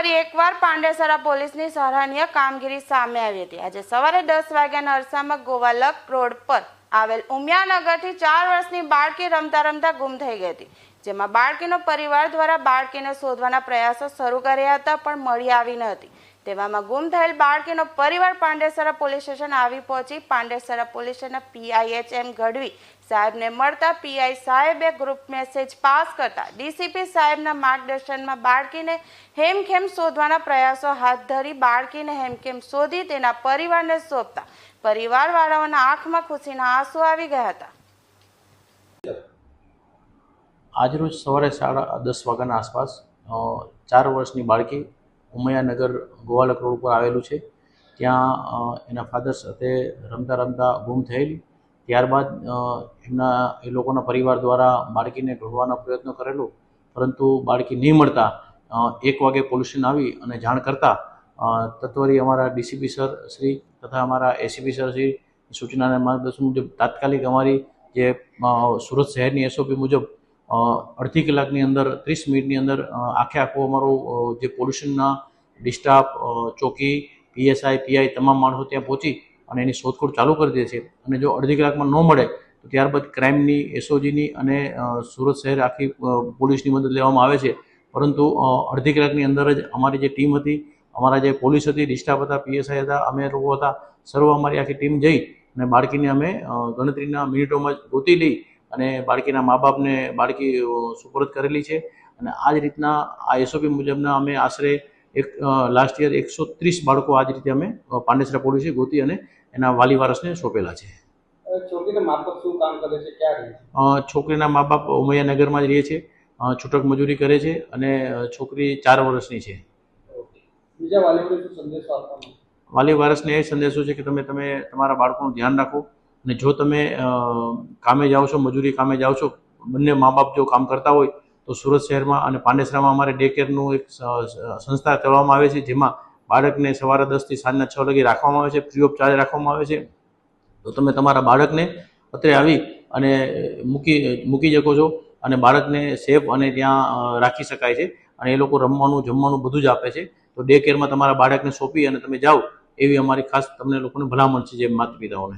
ફરી એકવાર પાંડેસરા પોલીસની સરાહનીય કામગીરી સામે આવી હતી. આજે સવારે દસ વાગ્યાના અરસામાં ગોવાલક રોડ પર આવેલ ઉમિયાનગરથી ચાર વર્ષની બાળકી રમતા રમતા ગુમ થઈ ગઈ હતી. જેમાં બાળકીનો પરિવાર દ્વારા બાળકીને શોધવાના પ્રયાસો શરૂ કર્યા હતા, પણ મળી આવી ન હતી. તેવામાં ગુમ થયેલ બાળકીનો પરિવાર પાંડેસરા પોલીસ સ્ટેશન આવી પહોંચી. પાંડેસરા પોલીસ સ્ટેશનના પીઆઈએચએમ ગઢવી સાહેબને મળતા પીઆઈ સાહેબે ગ્રુપ મેસેજ પાસ કરતા ડીસીપી સાહેબના માર્ગદર્શનમાં બાળકીને હેમખેમ શોધવાના પ્રયાસો હાથ ધરી બાળકીને હેમખેમ શોધી તેના પરિવારને સોંપતા પરિવારવાળાઓના આંખમાં ખુશીના આંસુ આવી ગયા હતા. આજરોજ સવારે સાડા દસ વાગ્યાના આસપાસ ચાર વર્ષની બાળકી ઉમૈયાનગર ગોવાલક રોડ ઉપર આવેલું છે. ત્યાં એના ફાધર સાથે રમતા રમતા ગુમ થયેલી. ત્યારબાદ એમના, એ લોકોના પરિવાર દ્વારા બાળકીને ઢોળવાનો પ્રયત્ન કરેલો. પરંતુ બાળકી નહીં મળતા એક વાગે પોલ્યુશન આવી અને જાણ કરતાં તત્વરી અમારા ડીસીપી સર શ્રી તથા અમારા એસીપી સર શ્રી સૂચનાના માર્ગદર્શન મુજબ તાત્કાલિક અમારી જે સુરત શહેરની એસઓપી મુજબ અડધી કલાકની અંદર, ત્રીસ મિનિટની અંદર આખે આખું અમારું જે પોલ્યુશનના ડિસ્ટાફ ચોકી, પીએસઆઈ, પીઆઈ તમામ માણસો ત્યાં પહોંચી અને એની શોધખોળ ચાલુ કરી દે છે. અને જો અડધી કલાકમાં ન મળે, તો ત્યારબાદ ક્રાઇમની, એસઓજીની અને સુરત શહેર આખી પોલીસની મદદ લેવામાં આવે છે. પરંતુ અડધી કલાકની અંદર જ અમારી જે ટીમ હતી, અમારા જે પોલીસ હતી ડિસ્ટાફ હતા, પીએસઆઈ હતા, અમે લોકો હતા, સર્વ અમારી આખી ટીમ જઈ અને બાળકીને અમે ગણતરીના મિનિટોમાં જ ગોતી લઈ અને બાળકીના મા બાપને બાળકી સુપરત કરેલી છે. અને આ જ રીતના આ એસઓપી મુજબના અમે આશરે એક લાસ્ટ યર એકસો ત્રીસ બાળકો આ જ રીતે અમે પાંડેસરા પોલીસે ગોતી અને એના વાલી વારસને સોંપેલા છે. છોકરીના મા બાપ ઉમૈયાનગરમાં જ રહે છે છૂટક મજૂરી કરે છે અને છોકરી ચાર વર્ષની છે. વાલી વારસને એ સંદેશો છે કે તમે તમે તમારા બાળકોનું ધ્યાન રાખો. અને જો તમે કામે જાઓ છો, મજૂરી કામે જાઓ છો, બંને મા બાપ જો કામ કરતા હોય, તો સુરત શહેરમાં અને પાંડેસરામાં અમારે ડે કેરનું એક સંસ્થા ચલાવવામાં આવે છે, જેમાં બાળકને સવારે દસથી સાંજના છ વાગે રાખવામાં આવે છે ફ્રી ઓફ ચાર્જ રાખવામાં આવે છે. તો તમે તમારા બાળકને અત્રે આવી અને મૂકી મૂકી શકો છો અને બાળકને સેફ અને ત્યાં રાખી શકાય છે. અને એ લોકો રમવાનું, જમવાનું બધું જ આપે છે. તો ડે કેરમાં તમારા બાળકને સોંપી અને તમે જાઓ, એવી અમારી ખાસ તમને લોકોને ભલામણ છે, જે માતા પિતાઓને